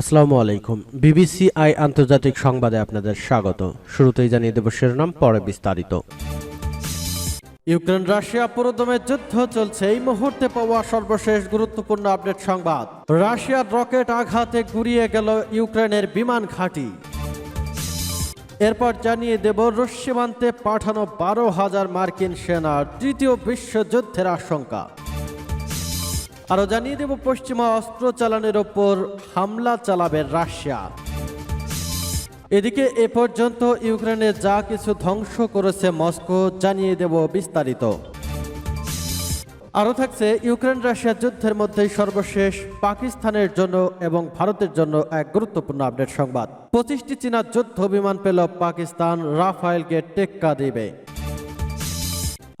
আসসালামু আলাইকুম। BBC I আন্তর্জাতিক সংবাদে আপনাদের স্বাগত। শুরুতেই জানিয়ে দেব শিরোনাম, পরে বিস্তারিত। ইউক্রেন, রাশিয়া পুরোদমে যুদ্ধ চলছে। এই মুহূর্তে পাওয়া সর্বশেষ গুরুত্বপূর্ণ আপডেট সংবাদ। রাশিয়ার রকেট আঘাতে গুড়িয়ে গেল ইউক্রেনের বিমান ঘাঁটি। এরপর জানিয়ে দেব, রুশ সীমান্তে পাঠানো বারো হাজার মার্কিন সেনার তৃতীয় বিশ্বযুদ্ধের আশঙ্কা। আরও জানিয়ে দেব, পশ্চিমা অস্ত্র চালানের ওপর হামলা চালাবে রাশিয়া। এদিকে এ পর্যন্ত ইউক্রেনে যা কিছু ধ্বংস করেছে মস্কো, জানিয়ে দেব বিস্তারিত। আরও থাকছে, ইউক্রেন রাশিয়া যুদ্ধের মধ্যে সর্বশেষ পাকিস্তানের জন্য এবং ভারতের জন্য এক গুরুত্বপূর্ণ আপডেট সংবাদ। পঁচিশটি চীনা যুদ্ধ বিমান পেল পাকিস্তান, রাফায়েলকে টেক্কা দেবে।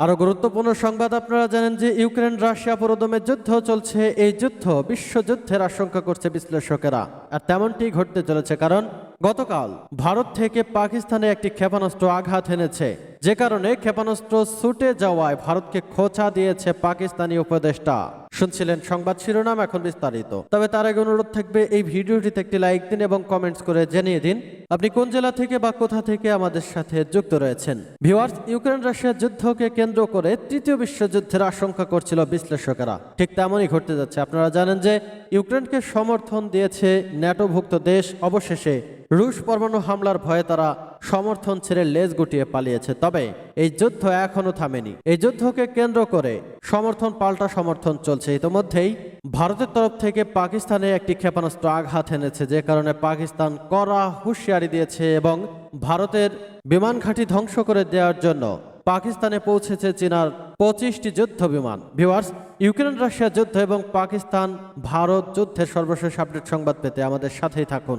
আরও গুরুত্বপূর্ণ সংবাদ আপনারা জানেন যে ইউক্রেন, রাশিয়া পুরোদমে যুদ্ধ চলছে। এই যুদ্ধ বিশ্বযুদ্ধের আশঙ্কা করছে বিশ্লেষকেরা। আর তেমনটি ঘটতে চলেছে কারণ গতকাল ভারত থেকে পাকিস্তানে একটি ক্ষেপণাস্ত্র আঘাত এনেছে। যে কারণে ক্ষেপণাস্ত্র ছুটে যাওয়ায় ভারতকে খোঁচা দিয়েছে পাকিস্তানি উপদেষ্টা। শুনছিলেন সংবাদ শিরোনাম এখন বিস্তারিত। তবে তার আগে অনুরোধ থাকবে, এই ভিডিওটিতে একটি লাইক দিন এবং কমেন্টস করে জানিয়ে দিন, আপনি কোন জেলা থেকে বা কোথা থেকে আমাদের সাথে যুক্ত রয়েছেন? ভিউয়ার্স, ইউক্রেন রাশিয়া যুদ্ধকে কেন্দ্র করে তৃতীয় বিশ্বযুদ্ধের আশঙ্কা করছিল বিশ্লেষকেরা। ঠিক তেমনই ঘটতে যাচ্ছে। আপনারা জানেন যে ইউক্রেনকে সমর্থন দিয়েছে ন্যাটোভুক্ত দেশ। অবশেষে রুশ পরমাণু হামলার ভয়ে তারা সমর্থন ছেড়ে লেজ গুটিয়ে পালিয়েছে। তবে এই যুদ্ধ এখনও থামেনি। এই যুদ্ধকে কেন্দ্র করে সমর্থন পাল্টা সমর্থন চলছে। ইতোমধ্যেই ভারতের তরফ থেকে পাকিস্তানে একটি ক্ষেপণাস্ত্র আঘাত এনেছে, যে কারণে পাকিস্তান কড়া হুঁশিয়ারি দিয়েছে এবং ভারতের বিমান ঘাঁটি ধ্বংস করে দেওয়ার জন্য পাকিস্তানে পৌঁছেছে চীনার পঁচিশটি যুদ্ধ বিমান। ভিওয়ার্স ইউক্রেন রাশিয়া যুদ্ধ এবং পাকিস্তান ভারত যুদ্ধের সর্বশেষ আপডেট সংবাদ পেতে আমাদের সাথেই থাকুন।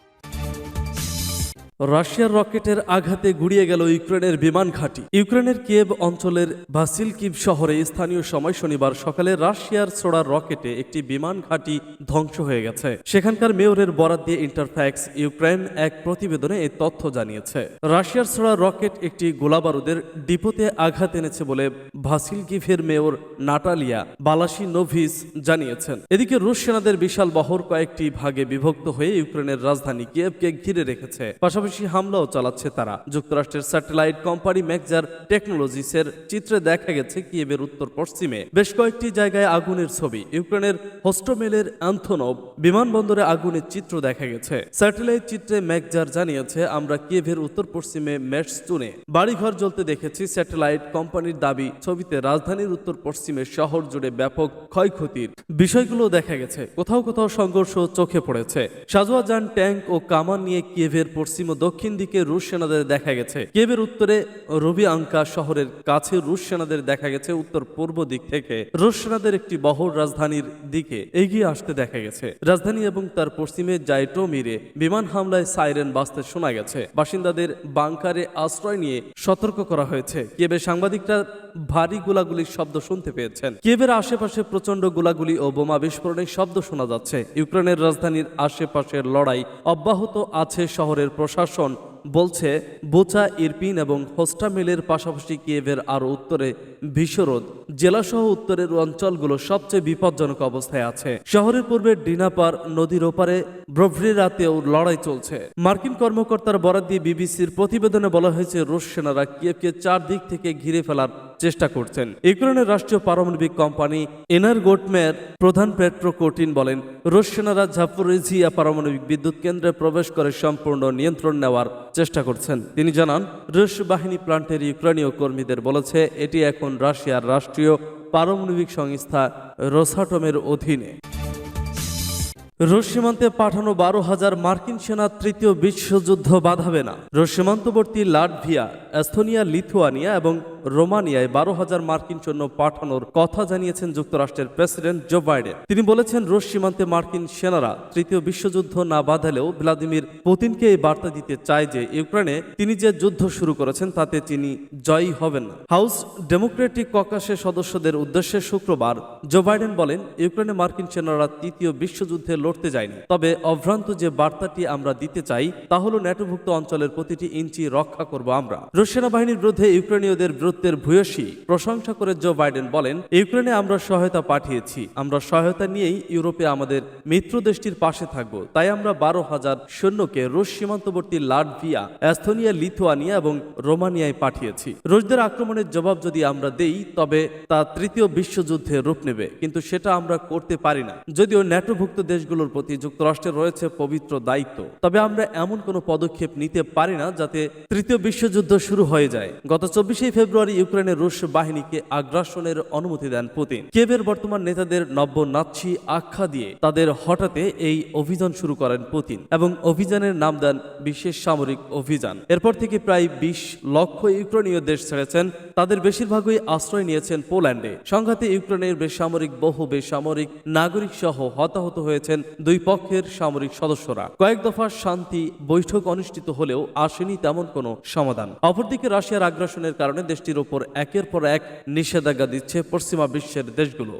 রাশিয়ার রকেটের আঘাতে গুড়িয়ে গেল ইউক্রেনের বিমান ঘাঁটি। ইউক্রেনের কিয়েভ অঞ্চলের ভাসিলকিভ শহরে স্থানীয় সময় শনিবার সকালে রাশিয়ার ছোড়া রকেটে একটি বিমান ঘাঁটি ধ্বংস হয়ে গেছে। সেখানকার মেয়রের বরাত দিয়ে ইন্টারফ্যাক্স ইউক্রেন এক প্রতিবেদনে এই তথ্য জানিয়েছে। রাশিয়ার ছোড়া রকেট একটি গোলাবারুদের ডিপোতে আঘাত এনেছে বলে ভাসিলকিভের মেয়র নাটালিয়া বালাসি নোভিস জানিয়েছেন। এদিকে রুশ সেনাদের বিশাল বহর কয়েকটি ভাগে বিভক্ত হয়ে ইউক্রেনের রাজধানী কিয়েভকে ঘিরে রেখেছে। পাশাপাশি হামলাও চালাচ্ছে তারা। যুক্তরাষ্ট্রের স্যাটেলাইট কোম্পানি ম্যাকজার টেকনোলজিসের চিত্রে দেখা গেছে কিয়েভের উত্তর পশ্চিমে। বেশ কয়েকটি জায়গায় আগুনের ছবি। ইউক্রেনের হোস্টোমেলের অ্যান্থনভ বিমানবন্দরে আগুনের চিত্র দেখা গেছে। স্যাটেলাইট চিত্রে ম্যাকজার জানিয়েছে, আমরা কিয়েভের উত্তর পশ্চিমে মেটস্টুনে বাড়িঘর জ্বলতে দেখেছি স্যাটেলাইট কোম্পানির দাবি। ছবিতে রাজধানীর উত্তর পশ্চিমে শহর জুড়ে ব্যাপক ক্ষয়ক্ষতির বিষয়গুলো দেখা গেছে। কোথাও কোথাও সংঘর্ষ চোখে পড়েছে। সাজোয়া যান ট্যাঙ্ক ও কামান নিয়ে কিয়েভের পশ্চিম দক্ষিণ দিকে রুশ সেনাদের দেখা গেছে। কেবের উত্তরে রবি আঙ্কা শহরের কাছে রুশ সেনাদের দেখা গেছে, উত্তর পূর্ব দিক থেকে। রুশ সেনাদের একটি বহর রাজধানীর দিকে এগিয়ে আসতে দেখা গেছে। রাজধানী এবং তার পশ্চিমে জাইটো মিরে বিমান হামলায় সাইরেন বাজতে শোনা গেছে। বাসিন্দাদের বাংকারে আশ্রয় নিয়ে সতর্ক করা হয়েছে। কেবে সাংবাদিকরা ভারী গোলাগুলির শব্দ শুনতে পেয়েছেন। কিয়েভের আশেপাশে প্রচণ্ড গোলাগুলি ও বোমা বিস্ফোরণের শব্দ শোনা যাচ্ছে। ইউক্রেনের রাজধানীর আশেপাশের লড়াই অব্যাহত আছে শহরের প্রশাসন, বলছে বোচা, ইরপিন এবং হোস্টামিলের পাশাপাশি কিয়েভের আরও উত্তরে বিশ্বরোধ জেলাসহ উত্তরের অঞ্চলগুলো সবচেয়ে বিপজ্জনক অবস্থায় আছে। শহরের পূর্বে ডিনাপার নদীর ওপারে ব্রভরি রাতেও লড়াই চলছে। মার্কিন কর্মকর্তার বরাদ দিয়ে বিবিসির প্রতিবেদনে বলা হয়েছে, রুশ সেনারা কিয়েভকে চারদিক থেকে ঘিরে ফেলার চেষ্টা করছেন। ইউক্রেনের রাষ্ট্রীয় পারমাণবিক কোম্পানি এনারগোটমের প্রধান পেট্রো কোটিন বলেন রুশ সেনারা ঝাপরিঝিয়া পারমাণবিক বিদ্যুৎ কেন্দ্রে প্রবেশ করে সম্পূর্ণ নিয়ন্ত্রণ নেওয়ার চেষ্টা করছেন। তিনি জানান, রুশ বাহিনী প্লান্টের ইউক্রেনীয় কর্মীদের বলেছে, এটি এখন রাশিয়ার রাষ্ট্রীয় পারমাণবিক সংস্থা রোসাটমের অধীনে। রুশ সীমান্তে পাঠানো বারো হাজার মার্কিন সেনা তৃতীয় বিশ্বযুদ্ধ বাধাবে না। রুশ সীমান্তবর্তী লাটভিয়া, এস্তোনিয়া, লিথুয়ানিয়া এবং রোমানিয়ায় বারো হাজার মার্কিন সৈন্য পাঠানোর কথা জানিয়েছেন যুক্তরাষ্ট্রের প্রেসিডেন্ট জো বাইডেন। তিনি বলেছেন, রুশ সীমান্তে মার্কিন সেনারা তৃতীয় বিশ্বযুদ্ধ না বাঁধালেও ভ্লাদিমির পুতিনকে এই বার্তা দিতে চায় যে ইউক্রেনে তিনি যে যুদ্ধ শুরু করেছেন তাতে তিনি জয়ী হবেন না। হাউস ডেমোক্রেটিক ককাসের সদস্যদের উদ্দেশ্যে শুক্রবার জো বাইডেন বলেন, ইউক্রেনে মার্কিন সেনারা তৃতীয় বিশ্বযুদ্ধে লড়তে যায়নি। তবে অভ্রান্ত যে বার্তাটি আমরা দিতে চাই, তা হল ন্যাটোভুক্ত অঞ্চলের প্রতিটি ইঞ্চি রক্ষা করব আমরা। রুশ সেনাবাহিনীর বিরুদ্ধে ইউক্রেনীয়দের বীরত্বের ভূয়সী প্রশংসা করে জো বাইডেন বলেন, ইউক্রেনে আমরা সহায়তা পাঠিয়েছি। আমরা সহায়তা নিয়েই ইউরোপে আমাদের মিত্র দেশটির পাশে থাকব। তাই আমরা বারো হাজার সৈন্যকে রুশ সীমান্তবর্তী লাটভিয়া, এস্তোনিয়া, লিথুয়ানিয়া এবং রোমানিয়ায় পাঠিয়েছি। রুশদের আক্রমণের জবাব যদি আমরা দেই, তবে তা তৃতীয় বিশ্বযুদ্ধে রূপ নেবে। কিন্তু সেটা আমরা করতে পারি না। যদিও ন্যাটোভুক্ত দেশগুলোর প্রতি যুক্তরাষ্ট্রের রয়েছে পবিত্র দায়িত্ব। তবে আমরা এমন কোনো পদক্ষেপ নিতে পারি না যাতে তৃতীয় বিশ্বযুদ্ধ শুরু হয়ে যায়। গত চব্বিশে ফেব্রুয়ারি ইউক্রেনের রুশ বাহিনীকে আগ্রাসনের অনুমতি দেন পুতিন। কেবের বর্তমান নেতাদের নব্য নাৎসি আখ্যা দিয়ে তাদের হঠাতে এই অভিযান শুরু করেন পুতিন এবং অভিযানের নাম দেন বিশেষ সামরিক অভিযান। এরপর থেকে প্রায় বিশ লক্ষ ইউক্রেনীয় দেশ ছেড়েছেন, তাদের বেশিরভাগই আশ্রয় নিয়েছেন পোল্যান্ডে। সংঘাতে ইউক্রেনের বেসামরিক, বহু বেসামরিক নাগরিক সহ হতাহত হয়েছেন দুই পক্ষের সামরিক সদস্যরা। কয়েক দফা শান্তি বৈঠক অনুষ্ঠিত হলেও আসেনি তেমন কোনো সমাধান। অপরদিকে রাশিয়ার আগ্রাসনের কারণে দেশটির ওপর একের পর এক নিষেধাজ্ঞা দিচ্ছে পশ্চিমা বিশ্বের দেশগুলো।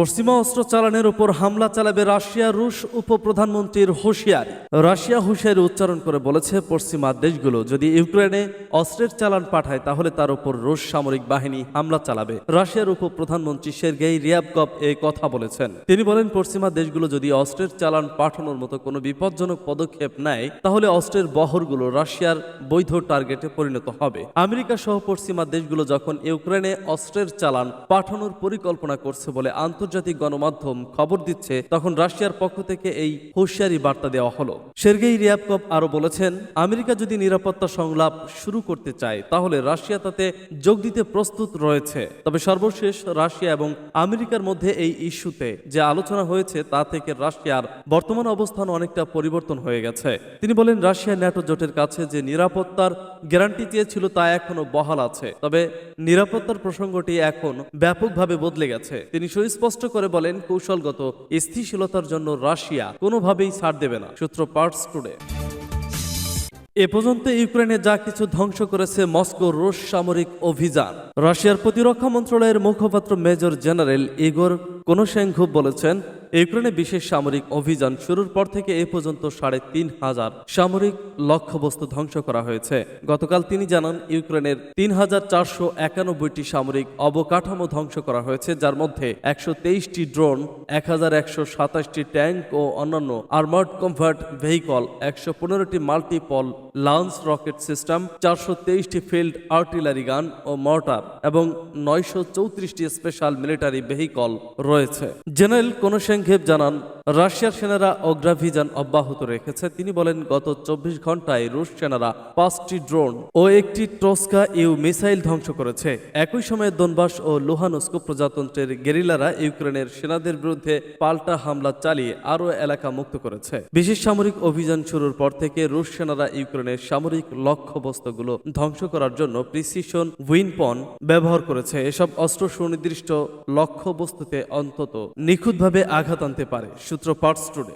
পশ্চিমা অস্ত্র চালানের উপর হামলা চালাবে রাশিয়া, রুশ উপপ্রধানমন্ত্রীর হুঁশিয়ারি। রাশিয়া হুঁশিয়ারি উচ্চারণ করে বলেছে, পশ্চিমা দেশগুলো যদি ইউক্রেনে অস্ত্রের চালান পাঠায়, তাহলে তার উপর রুশ সামরিক বাহিনী হামলা চালাবে। রাশিয়ার উপপ্রধানমন্ত্রী সের্গেই রিয়াবকভ এই কথা বলেছেন। তিনি বলেন, পশ্চিমা দেশগুলো যদি অস্ত্রের চালান পাঠানোর মতো কোনো বিপজ্জনক পদক্ষেপ নেয়, তাহলে অস্ত্রের বহরগুলো রাশিয়ার বৈধ টার্গেটে পরিণত হবে। আমেরিকা সহ পশ্চিমা দেশগুলো যখন ইউক্রেনে অস্ত্রের চালান পাঠানোর পরিকল্পনা করছে বলে আন্তর্জাতিক গণমাধ্যম খবর দিচ্ছে, তখন রাশিয়ার পক্ষ থেকে এই হুঁশিয়ারি বার্তা দেওয়া হলো। সের্গেই রিয়াবকভ আরও বলেছেন, আমেরিকা যদি নিরাপত্তা সংলাপ শুরু করতে চায়, তাহলে রাশিয়া তাতে যোগ দিতে প্রস্তুত রয়েছে। তবে সর্বশেষ রাশিয়া এবং আমেরিকার মধ্যে এই ইস্যুতে যে আলোচনা হয়েছে, তা থেকে রাশিয়ার বর্তমান অবস্থান অনেকটা পরিবর্তন হয়ে গেছে। তিনি বলেন, রাশিয়া ন্যাটো জোটের কাছে যে নিরাপত্তার গ্যারান্টি চেয়েছিল, তা এখনও বহাল আছে। তবে নিরাপত্তার প্রসঙ্গটি এখন ব্যাপকভাবে বদলে গেছে। তিনি সুস্পষ্ট করে বলেন, কৌশলগত স্থিতিশীলতার জন্য রাশিয়া কোনোভাবেই ছাড় দেবে না। সূত্র পার্টস টুডে। এ পর্যন্ত ইউক্রেনে যা কিছু ধ্বংস করেছে মস্কো রুশ সামরিক অভিযান। রাশিয়ার প্রতিরক্ষা মন্ত্রণালয়ের মুখপাত্র মেজর জেনারেল ইগোর কোনোশেঙ্ঘু বলেছেন ইউক্রেনে বিশেষ সামরিক অভিযান শুরুর পর থেকে এ পর্যন্ত সাড়ে তিন হাজার সামরিক লক্ষ্যবস্তু ধ্বংস করা হয়েছে। গতকাল তিনি জানান, ইউক্রেনের তিন হাজার চারশো একানব্বইটি সামরিক অবকাঠামো ধ্বংস করা হয়েছে, যার মধ্যে একশো তেইশটি ড্রোন, এক হাজার একশো সাতাশটি ট্যাঙ্ক ও অন্যান্য আর্মার্ড কনভার্ট ভেহিকল, একশো পনেরোটি মাল্টিপল লঞ্চ রকেট সিস্টেম চারশো তেইশটি ফিল্ড আর্টিলারি গান ও মর্টার এবং নয়শো চৌত্রিশটি স্পেশাল মিলিটারি ভেহিকল রয়েছে। জেনারেল কোনোশেঙ্ঘেব জানান, রাশিয়ার সেনারা অগ্রাভিযান অব্যাহত রেখেছে। তিনি বলেন, গত চব্বিশ ঘন্টায় রুশ সেনারা পাঁচটি ড্রোন ও একটি ট্রস্কা ইউ মিসাইল ধ্বংস করেছে। একই সময়ে দনবাস ও লুহানস্কো প্রজাতন্ত্রের গেরিলারা ইউক্রেনের সেনাদের বিরুদ্ধে পাল্টা হামলা চালিয়ে আরও এলাকা মুক্ত করেছে। বিশেষ সামরিক অভিযান শুরুর পর থেকে রুশ সেনারা ইউক্রেনের সামরিক লক্ষ্যবস্তুগুলো ধ্বংস করার জন্য প্রিসিশন উইনপন ব্যবহার করেছে। এসব অস্ত্র সুনির্দিষ্ট লক্ষ্যবস্তুতে অন্তত নিখুঁতভাবে আঘাত আনতে পারে, সূত্র পার্টস টুডে।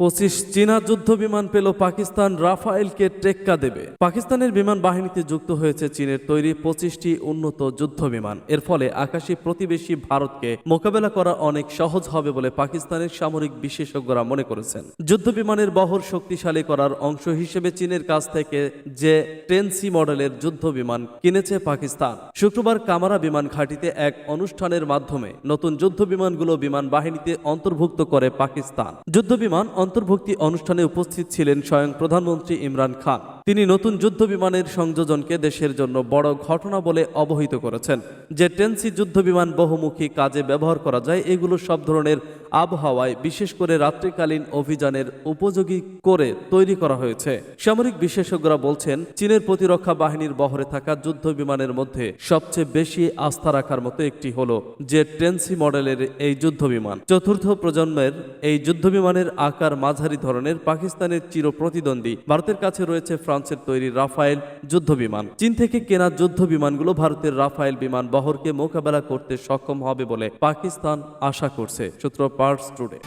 পঁচিশ চীনা যুদ্ধ বিমান পেল পাকিস্তান, রাফায়েলকে টেক্কা দেবে। পাকিস্তানের বিমান বাহিনীতে যুক্ত হয়েছে চীনের তৈরি পঁচিশটি উন্নত যুদ্ধ বিমান। এর ফলে আকাশী প্রতিবেশী ভারতকে মোকাবেলা করা অনেক সহজ হবে বলে পাকিস্তানের সামরিক বিশেষজ্ঞরা মনে করেছেন। যুদ্ধ বিমানের বহর শক্তিশালী করার অংশ হিসেবে চীনের কাছ থেকে যে টেন সি মডেলের যুদ্ধ বিমান কিনেছে পাকিস্তান। শুক্রবার কামারা বিমান ঘাঁটিতে এক অনুষ্ঠানের মাধ্যমে নতুন যুদ্ধ বিমানগুলো বিমান বাহিনীতে অন্তর্ভুক্ত করে পাকিস্তান। যুদ্ধ বিমান অন্তর্ভুক্তি অনুষ্ঠানে উপস্থিত ছিলেন স্বয়ং প্রধানমন্ত্রী ইমরান খান। তিনি নতুন যুদ্ধ বিমানের সংযোজনকে দেশের জন্য বড় ঘটনা বলে অবহিত করেছেন। যে টেনসি যুদ্ধ বিমান বহুমুখী কাজে ব্যবহার করা যায়, এগুলো সব ধরনের আবহাওয়ায়, বিশেষ করে রাত্রিকালীন অভিযানের উপযোগী করে তৈরি করা হয়েছে। সামরিক বিশেষজ্ঞরা বলছেন, চীনের প্রতিরক্ষা বাহিনীর বহরে থাকা যুদ্ধ বিমানের মধ্যে সবচেয়ে বেশি আস্থা রাখার মতো একটি হলো যে টেনসি মডেলের এই যুদ্ধ বিমান চতুর্থ প্রজন্মের এই যুদ্ধ বিমানের আকার আর মাঝারি ধরনের পাকিস্তানের চির প্রতিদ্বন্দ্বী ভারতের কাছে রয়েছে ফ্রান্সের তৈরি রাফায়েল যুদ্ধ বিমান চীন থেকে কেনা যুদ্ধ বিমানগুলো ভারতের রাফায়েল বিমান বহরকে মোকাবেলা করতে সক্ষম হবে বলে পাকিস্তান আশা করছে, সূত্র পার্স টুডে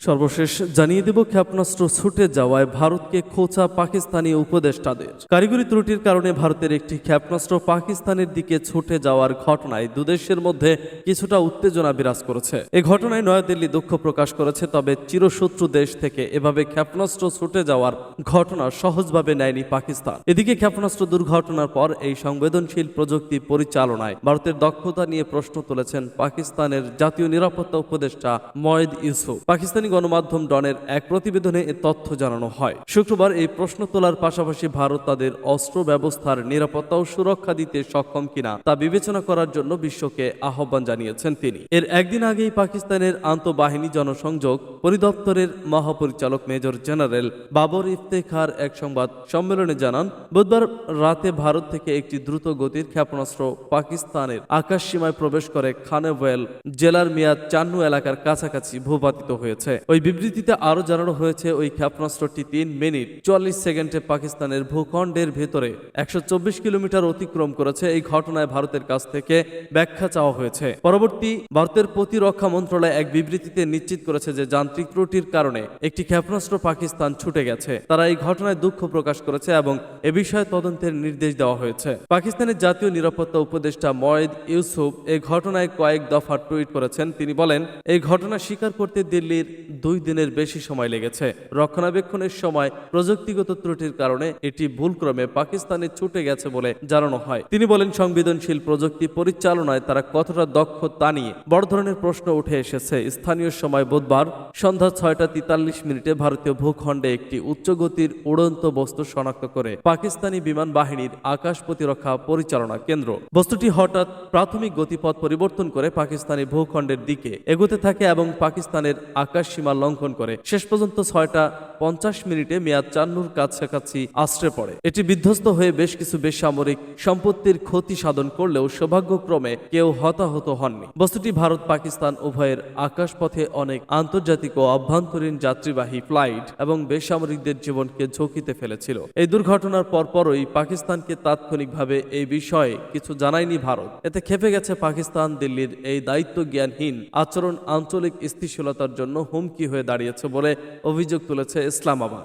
সর্বশেষ জানিয়ে দেব ক্ষেপণাস্ত্র ছুটে যাওয়ায় ভারতকে খোঁচা পাকিস্তানি উপদেষ্টাদের। কারিগরি ত্রুটির কারণে ভারতের একটি ক্ষেপণাস্ত্র পাকিস্তানের দিকে ছুটে যাওয়ার ঘটনায় দুদেশের মধ্যে কিছুটা উত্তেজনা বিরাজ করেছে। এ ঘটনায় নয়াদিল্লি দুঃখ প্রকাশ করেছে, তবে চিরশত্রু দেশ থেকে এভাবে ক্ষেপণাস্ত্র ছুটে যাওয়ার ঘটনা সহজভাবে নেয়নি পাকিস্তান। এদিকে ক্ষেপণাস্ত্র দুর্ঘটনার পর এই সংবেদনশীল প্রযুক্তি পরিচালনায় ভারতের দক্ষতা নিয়ে প্রশ্ন তুলেছেন পাকিস্তানের জাতীয় নিরাপত্তা উপদেষ্টা ময়েদ ইউসুফ। পাকিস্তানি গণমাধ্যম ডনের এক প্রতিবেদনে এ তথ্য জানানো হয়। শুক্রবার এই প্রশ্ন তোলার পাশাপাশি ভারত তাদের অস্ত্র ব্যবস্থার নিরাপত্তা ও সুরক্ষা দিতে সক্ষম কিনা তা বিবেচনা করার জন্য বিশ্বকে আহ্বান জানিয়েছেন তিনি। এর একদিন আগেই পাকিস্তানের আন্তঃবাহিনী জনসংযোগ পরিদপ্তরের মহাপরিচালক মেজর জেনারেল বাবর ইফতেখার এক সংবাদ সম্মেলনে জানান, বুধবার রাতে ভারত থেকে একটি দ্রুত গতির ক্ষেপণাস্ত্র পাকিস্তানের আকাশ সীমায় প্রবেশ করে খানেওয়েল জেলার মিয়াদ চান্নু এলাকার কাছাকাছি ভূপাতিত হয়েছে। ওই বিবৃতিতে আরও জানানো হয়েছে, ওই ক্ষেপণাস্ত্রটি তিন মিনিট চুয়াল্লিশ সেকেন্ডে পাকিস্তানের ভূখণ্ডের ভেতরে একশো চব্বিশ কিলোমিটার অতিক্রম করেছে। এই ঘটনায় ভারতের কাছ থেকে ব্যাখ্যা চাওয়া হয়েছে। পরবর্তী ভারতের প্রতিরক্ষা মন্ত্রণালয় এক বিবৃতিতে নিশ্চিত করেছে যে যান্ত্রিক ত্রুটির কারণে একটি ক্ষেপণাস্ত্র পাকিস্তান ছুটে গেছে। তারা এই ঘটনায় দুঃখ প্রকাশ করেছে এবং এ বিষয়ে তদন্তের নির্দেশ দেওয়া হয়েছে। পাকিস্তানের জাতীয় নিরাপত্তা উপদেষ্টা ময়েদ ইউসুফ এই ঘটনায় কয়েক দফা টুইট করেছেন। তিনি বলেন, এই ঘটনা স্বীকার করতে দিল্লির দুই দিনের বেশি সময় লেগেছে। রক্ষণাবেক্ষণের সময় প্রযুক্তিগত ত্রুটির কারণে এটি ভুলক্রমে পাকিস্তানে ছুটে গেছে বলে জানানো হয়। তিনি বলেন, সংবেদনশীল প্রযুক্তি পরিচালনায় তারা কতটা দক্ষ তা নিয়ে বড় ধরনের প্রশ্ন উঠে এসেছে। স্থানীয় সময় বুধবার সন্ধ্যা ছয়টা তেতাল্লিশ মিনিটে ভারতীয় ভূখণ্ডে একটি উচ্চগতির উড়ন্ত বস্তু শনাক্ত করে পাকিস্তানি বিমান বাহিনীর আকাশ প্রতিরক্ষা পরিচালনা কেন্দ্র। বস্তুটি হঠাৎ প্রাথমিক গতিপথ পরিবর্তন করে পাকিস্তানি ভূখণ্ডের দিকে এগোতে থাকে এবং পাকিস্তানের আকাশ সীমা লঙ্ঘন করে। শেষ পর্যন্ত ছয়টা পঞ্চাশ মিনিটে মেয়াদ চান্নুর কাছাকাছি আশ্রে পড়ে। এটি বিধ্বস্ত হয়ে বেশ কিছু বেসামরিক সম্পত্তির ক্ষতি সাধন করলেও সৌভাগ্যক্রমে কেউ হতাহত হননি। বস্তুটি ভারত, পাকিস্তান উভয়ের আকাশপথে অনেক আন্তর্জাতিক ও অভ্যন্তরীণ যাত্রীবাহী ফ্লাইট এবং বেসামরিকদের জীবনকে ঝুঁকিতে ফেলেছিল। এই দুর্ঘটনার পরপরই পাকিস্তানকে তাৎক্ষণিকভাবে এই বিষয়ে কিছু জানায়নি ভারত। এতে খেপে গেছে পাকিস্তান, দিল্লির এই দায়িত্ব জ্ঞানহীন আচরণ, আঞ্চলিক স্থিতিশীলতার জন্য হুমকি হয়ে দাঁড়িয়েছে বলে অভিযোগ তুলেছে ইসলামাবাদ।